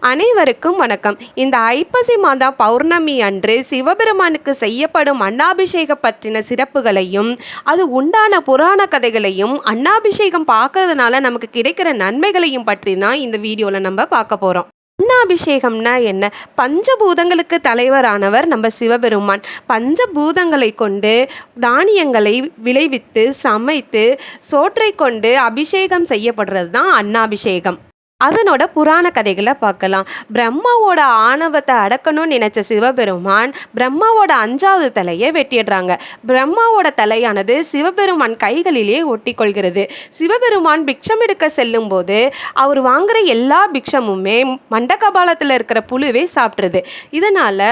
அனைவருக்கும் வணக்கம். இந்த ஐப்பசி மாதா பௌர்ணமி அன்று சிவபெருமானுக்கு செய்யப்படும் அண்ணாபிஷேகம் பற்றின சிறப்புகளையும் அது உண்டான புராண கதைகளையும் அன்னாபிஷேகம் பார்க்கறதுனால நமக்கு கிடைக்கிற நன்மைகளையும் பற்றி தான் இந்த வீடியோவில் நம்ம பார்க்க போகிறோம் அன்னாபிஷேகம்னா என்ன? பஞ்சபூதங்களுக்கு தலைவரானவர் நம்ம சிவபெருமான். பஞ்சபூதங்களை கொண்டு தானியங்களை விளைவித்து சமைத்து சோற்றை கொண்டு அபிஷேகம் செய்யப்படுறது தான் அன்னாபிஷேகம். அதனோட புராண கதைகளை பார்க்கலாம். பிரம்மாவோட ஆணவத்தை அடக்கணும்னு நினைச்ச சிவபெருமான் பிரம்மாவோட அஞ்சாவது தலையை வெட்டிடுறாங்க. பிரம்மாவோட தலையானது சிவபெருமான் கைகளிலேயே ஒட்டிக்கொள்கிறது. சிவபெருமான் பிக்ஷம் எடுக்க செல்லும் போது அவர் வாங்குற எல்லா பிக்ஷமுமே மண்டகபாலத்தில் இருக்கிற புழுவே சாப்பிட்ருது இதனால்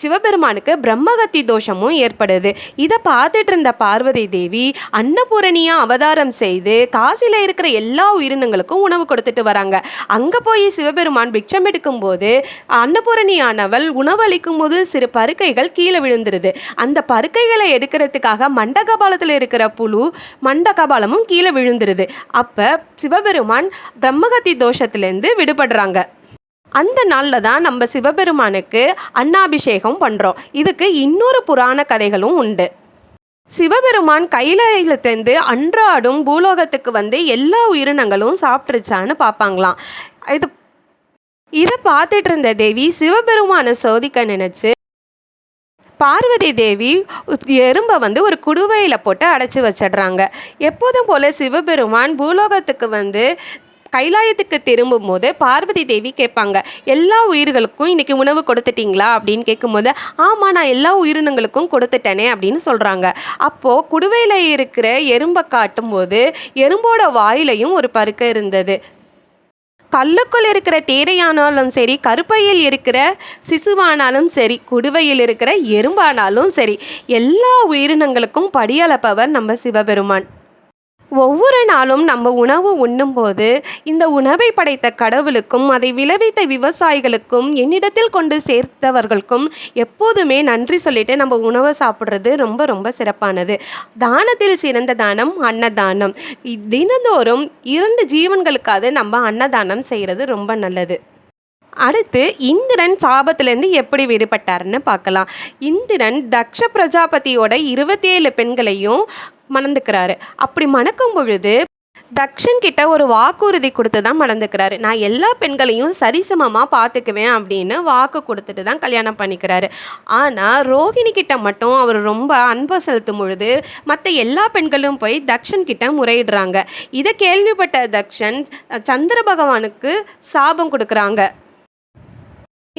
சிவபெருமானுக்கு பிரம்மகத்தி தோஷமும் ஏற்படுது. இதை பார்த்துட்டு இருந்த பார்வதி தேவி அன்னபூரணியா அவதாரம் செய்து காசியில் இருக்கிற எல்லா உயிரினங்களுக்கும் உணவு கொடுத்துட்டு வராங்க. அங்கே போய் சிவபெருமான் பிக்ஷம் எடுக்கும்போது அன்னபூரணியானவள் உணவளிக்கும் போது சிறு பருக்கைகள் கீழே விழுந்துருது. அந்த பருக்கைகளை எடுக்கிறதுக்காக மண்டகபாலத்தில் இருக்கிற புழு மண்டகபாலமும் கீழே விழுந்துருது. அப்போ சிவபெருமான் பிரம்மகத்தி தோஷத்துலேருந்து விடுபடுறாங்க. அந்த நாளில் தான் நம்ம சிவபெருமானுக்கு அன்னாபிஷேகம் பண்ணுறோம் இதுக்கு இன்னொரு புராண கதைகளும் உண்டு. சிவபெருமான் கைலாயத்திலேருந்து அன்றாடும் பூலோகத்துக்கு வந்து எல்லா உயிரினங்களும் சாப்பிட்ருச்சான்னு பார்ப்பாங்களாம். இது இதை பார்த்துட்டு இருந்த தேவி சிவபெருமானை சோதிக்க நினச்சி பார்வதி தேவி எறும்பை வந்து ஒரு குடுவையில் போட்டு அடைச்சி வச்சிடுறாங்க. எப்போதும் போல் சிவபெருமான் பூலோகத்துக்கு வந்து கைலாயத்துக்கு திரும்பும்போது பார்வதி தேவி கேட்பாங்க எல்லா உயிர்களுக்கும் இன்றைக்கி உணவு கொடுத்துட்டிங்களா? அப்படின்னு கேட்கும்போது ஆமாம் நான் எல்லா உயிரினங்களுக்கும் கொடுத்துட்டேனே அப்படின்னு சொல்கிறாங்க அப்போது குடுவையில் இருக்கிற எறும்பை காட்டும்போது எறும்போட வாயிலையும் ஒரு பருக்க இருந்தது. கல்லுக்குள் இருக்கிற தேரையானாலும் சரி கருப்பையில் இருக்கிற சிசுவானாலும் சரி குடுவையில் இருக்கிற எறும்பானாலும் சரி எல்லா உயிரினங்களுக்கும் படியளப்பவர் நம்ம சிவபெருமான். ஒவ்வொரு நாளும் நம்ம உணவு உண்ணும்போது இந்த உணவை படைத்த கடவுளுக்கும் அதை விளைவித்த விவசாயிகளுக்கும் என்னிடத்தில் கொண்டு சேர்த்தவர்களுக்கும் எப்போதுமே நன்றி சொல்லிட்டு நம்ம உணவை சாப்பிட்றது ரொம்ப ரொம்ப சிறப்பானது. தானத்தில் சிறந்த தானம் அன்னதானம். தினந்தோறும் இரண்டு ஜீவன்களுக்காவது நம்ம அன்னதானம் செய்கிறது ரொம்ப நல்லது. அடுத்து இந்திரன் சாபத்திலேருந்து எப்படி விடுபட்டாருன்னு பார்க்கலாம். இந்திரன் தக்ஷ பிரஜாபதியோட இருபத்தி ஏழு பெண்களையும் மணந்துக்கிறாரு. அப்படி மணக்கும் பொழுது தக்ஷன் கிட்ட ஒரு வாக்குறுதி கொடுத்து தான் மணந்துக்கிறாரு. நான் எல்லா பெண்களையும் சரிசமமாக பார்த்துக்குவேன் அப்படின்னு வாக்கு கொடுத்துட்டு தான் கல்யாணம் பண்ணிக்கிறாரு. ஆனால் ரோஹிணி கிட்ட மட்டும் அவர் ரொம்ப அன்பை செலுத்தும் பொழுது மற்ற எல்லா பெண்களும் போய் தக்ஷன் கிட்ட முறையிடுறாங்க. இதை கேள்விப்பட்ட தக்ஷன் சந்திர பகவானுக்கு சாபம் கொடுக்குறாங்க.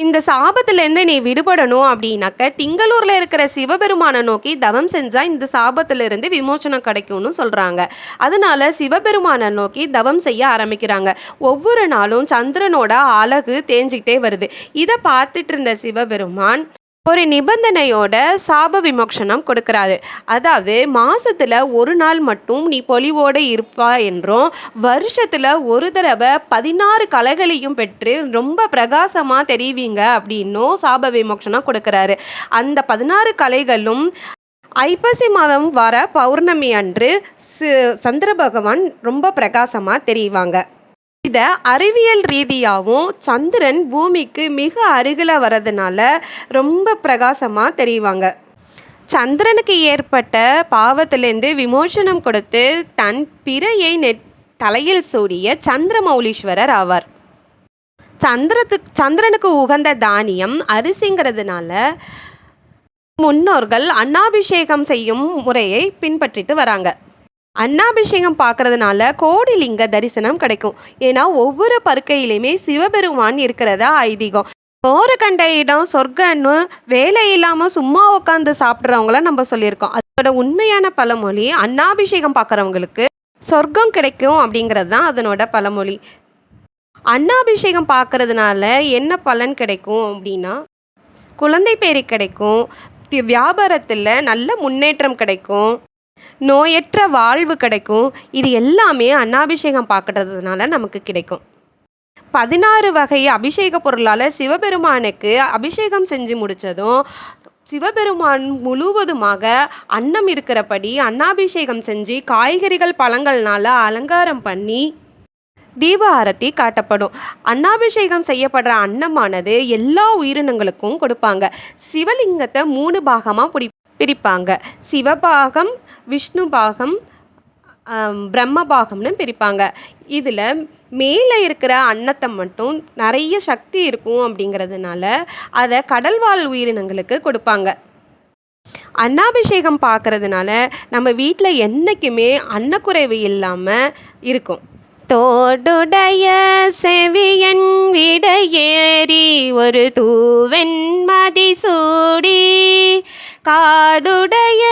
இந்த சாபத்திலேருந்து நீ விடுபடணும் அப்படின்னாக்க திங்களூரில் இருக்கிற சிவபெருமானை நோக்கி தவம் செஞ்சால் இந்த சாபத்திலிருந்து விமோசனம் கிடைக்கும்னு சொல்கிறாங்க அதனால சிவபெருமானை நோக்கி தவம் செய்ய ஆரம்பிக்கிறாங்க. ஒவ்வொரு நாளும் சந்திரனோட அழகு தேஞ்சிக்கிட்டே வருது. இதை பார்த்துட்டு இருந்த சிவபெருமான் ஒரு நிபந்தனையோட சாப விமோக்ஷனம் கொடுக்குறாரு. அதாவது மாதத்தில் ஒரு நாள் மட்டும் நீ பொலிவோடு இருப்பா என்றும் வருஷத்தில் ஒரு தடவை பதினாறு கலைகளையும் பெற்று ரொம்ப பிரகாசமாக தெரிவிங்க அப்படின்னும் சாப விமோக்ஷனம் கொடுக்குறாரு. அந்த பதினாறு கலைகளும் ஐப்பசி மாதம் வர பௌர்ணமி அன்று சந்திர பகவான் ரொம்ப பிரகாசமாக தெரிவாங்க. இதை அறிவியல் ரீதியாகவும் சந்திரன் பூமிக்கு மிக அருகில் வர்றதுனால ரொம்ப பிரகாசமாக தெரிவாங்க. சந்திரனுக்கு ஏற்பட்ட பாவத்திலேருந்து விமோசனம் கொடுத்து தன் பிறையை நெட் தலையில் சூடிய சந்திரமௌலீஸ்வரர் ஆவார். சந்திரத்துக்கு சந்திரனுக்கு உகந்த தானியம் அரிசிங்கிறதுனால முன்னோர்கள் அன்னாபிஷேகம் செய்யும் முறையை பின்பற்றிட்டு வராங்க. அன்னாபிஷேகம் பார்க்கறதுனால கோடிலிங்க தரிசனம் கிடைக்கும். ஏன்னா ஒவ்வொரு பருக்கையிலையுமே சிவபெருமான் இருக்கிறதா ஐதீகம். போற கண்ட இடம் சொர்க்கன்னு வேலை இல்லாமல் சும்மா உட்காந்து சாப்பிட்றவங்கள நம்ம சொல்லியிருக்கோம். அதோட உண்மையான பழமொழி அன்னாபிஷேகம் பார்க்குறவங்களுக்கு சொர்க்கம் கிடைக்கும் அப்படிங்கிறது தான் அதனோட பழமொழி. அன்னாபிஷேகம் பார்க்கறதுனால என்ன பலன் கிடைக்கும் அப்படின்னா குழந்தை பேரு கிடைக்கும் வியாபாரத்தில் நல்ல முன்னேற்றம் கிடைக்கும். நோயற்ற வாழ்வு கிடைக்கும். இது எல்லாமே அன்னாபிஷேகம் பார்க்கறதுனால நமக்கு கிடைக்கும். பதினாறு வகை அபிஷேக பொருளால் சிவபெருமானுக்கு அபிஷேகம் செஞ்சு முடித்ததும் சிவபெருமான் முழுவதுமாக அன்னம் இருக்கிறபடி அன்னாபிஷேகம் செஞ்சு காய்கறிகள் பழங்கள்னால அலங்காரம் பண்ணி தீப ஆரத்தி காட்டப்படும். அன்னாபிஷேகம் செய்யப்படுற அன்னமானது எல்லா உயிரினங்களுக்கும் கொடுப்பாங்க. சிவலிங்கத்தை மூணு பாகமாக பிடி பிரிப்பாங்க. சிவபாகம் விஷ்ணு பாகம் பிரம்ம பாகம்னு பிரிப்பாங்க. இதில் மேலே இருக்கிற அன்னத்தை மட்டும் நிறைய சக்தி இருக்கும் அப்படிங்கிறதுனால அதை கடல்வாழ் உயிரினங்களுக்கு கொடுப்பாங்க. அன்னாபிஷேகம் பார்க்கறதுனால நம்ம வீட்டில் என்றைக்குமே அன்னக்குறைவு இல்லாமல் இருக்கும். தோடுடைய செவியன் விடையேறி ஒரு தூவென் மதிசூடி காடுடைய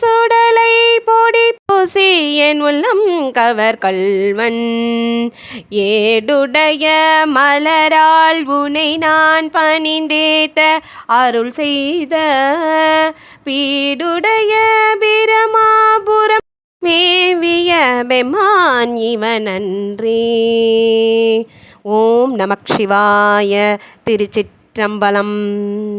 சுடலை பொடி பூசி என் உள்ளம் கவர் கல்வன் ஏடுடைய மலரால் உனை நான் பணிந்தேத்த அருள் செய்த பீடுடைய பிரமாபுரம் மேவிய பெமான் இவனன்றே. ஓம் நமக் சிவாய திருச்சிற்றம்பலம்.